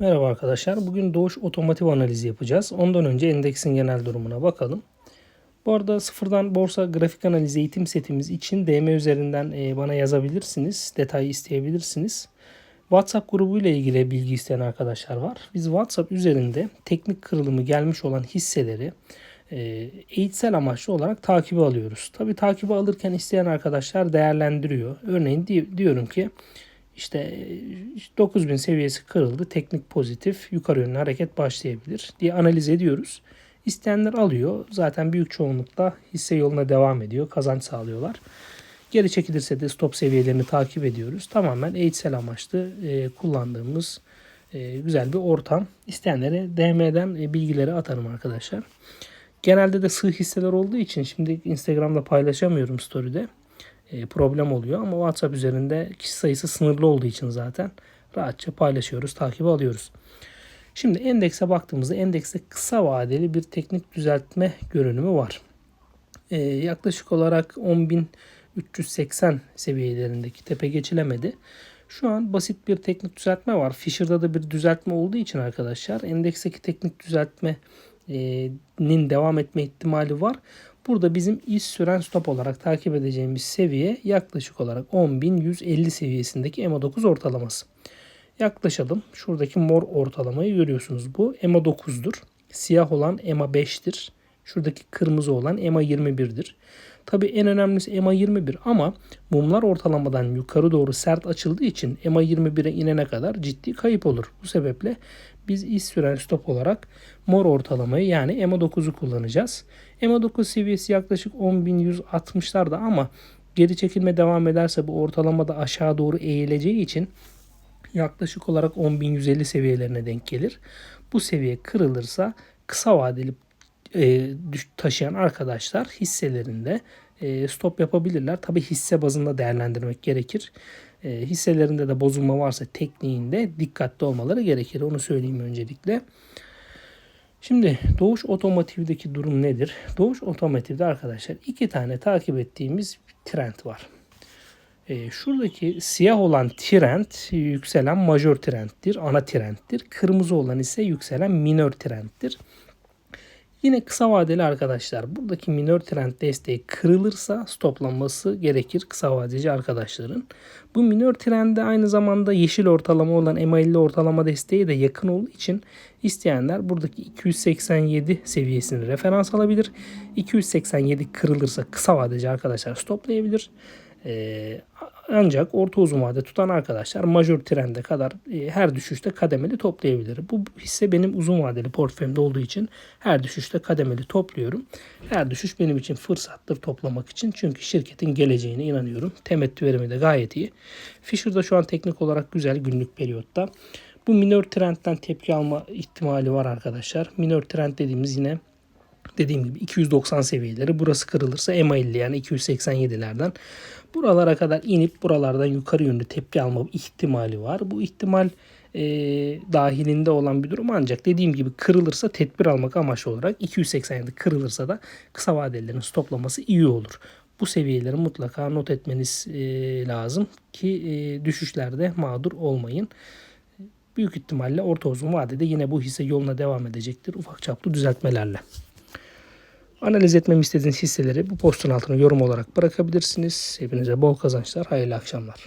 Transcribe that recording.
Merhaba arkadaşlar. Bugün Doğuş otomotiv analizi yapacağız. Ondan önce endeksin genel durumuna bakalım. Bu arada sıfırdan borsa grafik analizi eğitim setimiz için DM üzerinden e, bana yazabilirsiniz. Detay isteyebilirsiniz. WhatsApp grubu ile ilgili bilgi isteyen arkadaşlar var. Biz WhatsApp üzerinde teknik kırılımı gelmiş olan hisseleri e, eğitsel amaçlı olarak takibi alıyoruz. Tabi takibi alırken isteyen arkadaşlar değerlendiriyor. Örneğin diyorum ki işte 9000 seviyesi kırıldı. Teknik pozitif yukarı yönlü hareket başlayabilir diye analiz ediyoruz. İsteyenler alıyor. Zaten büyük çoğunlukla hisse yoluna devam ediyor. Kazanç sağlıyorlar. Geri çekilirse de stop seviyelerini takip ediyoruz. Tamamen eğitsel amaçlı e, kullandığımız e, güzel bir ortam. İsteyenlere DM'den e, bilgileri atarım arkadaşlar. Genelde de sığ hisseler olduğu için şimdi Instagram'da paylaşamıyorum story'de. E, problem oluyor ama WhatsApp üzerinde kişi sayısı sınırlı olduğu için zaten rahatça paylaşıyoruz, takibi alıyoruz. Şimdi endekse baktığımızda endekste kısa vadeli bir teknik düzeltme görünümü var. E, yaklaşık olarak 10.380 seviyelerindeki tepe geçilemedi. Şu an basit bir teknik düzeltme var. Fisher'da da bir düzeltme olduğu için arkadaşlar endeksteki teknik düzeltmenin devam etme ihtimali var. Burada bizim iş süren stop olarak takip edeceğimiz seviye yaklaşık olarak 10.150 seviyesindeki EMA9 ortalaması. Yaklaşalım. Şuradaki mor ortalamayı görüyorsunuz. Bu EMA 9'dur. Siyah olan EMA 5'tir. Şuradaki kırmızı olan EMA 21'dir. Tabi en önemlisi EMA 21 ama mumlar ortalamadan yukarı doğru sert açıldığı için EMA 21'e inene kadar ciddi kayıp olur. Bu sebeple biz iş süren stop olarak mor ortalamayı yani EMA 9'u kullanacağız. EMA 9 seviyesi yaklaşık 10.160'larda ama geri çekilme devam ederse bu ortalamada aşağı doğru eğileceği için yaklaşık olarak 10.150 seviyelerine denk gelir. Bu seviye kırılırsa kısa vadeli e, taşıyan arkadaşlar hisselerinde e, stop yapabilirler. Tabi hisse bazında değerlendirmek gerekir. E, hisselerinde de bozulma varsa tekniğinde dikkatli olmaları gerekir. Onu söyleyeyim öncelikle. Şimdi Doğuş Otomotiv'deki durum nedir? Doğuş Otomotiv'de arkadaşlar iki tane takip ettiğimiz trend var. E, şuradaki siyah olan trend yükselen majör trendtir, ana trendtir. Kırmızı olan ise yükselen minör trendtir. Yine kısa vadeli arkadaşlar buradaki minör trend desteği kırılırsa stoplanması gerekir kısa vadeci arkadaşların. Bu minör trende aynı zamanda yeşil ortalama olan EMA50 ortalama desteği de yakın olduğu için isteyenler buradaki 287 seviyesini referans alabilir. 287 kırılırsa kısa vadeci arkadaşlar stoplayabilir. Ee, ancak orta uzun vade tutan arkadaşlar majör trende kadar e, her düşüşte kademeli toplayabilir. Bu hisse benim uzun vadeli portföyümde olduğu için her düşüşte kademeli topluyorum. Her düşüş benim için fırsattır toplamak için. Çünkü şirketin geleceğine inanıyorum. Temettü verimi de gayet iyi. Fisher'da şu an teknik olarak güzel günlük periyotta. Bu minör trendten tepki alma ihtimali var arkadaşlar. Minör trend dediğimiz yine dediğim gibi 290 seviyeleri. Burası kırılırsa EMA 50 yani 287'lerden buralara kadar inip buralardan yukarı yönlü tepki alma ihtimali var. Bu ihtimal e, dahilinde olan bir durum ancak dediğim gibi kırılırsa tedbir almak amaçlı olarak 287 kırılırsa da kısa vadelilerin stoplaması iyi olur. Bu seviyeleri mutlaka not etmeniz e, lazım ki e, düşüşlerde mağdur olmayın. Büyük ihtimalle orta uzun vadede yine bu hisse yoluna devam edecektir ufak çaplı düzeltmelerle. Analiz etmemi istediğiniz hisseleri bu postun altına yorum olarak bırakabilirsiniz. Hepinize bol kazançlar, hayırlı akşamlar.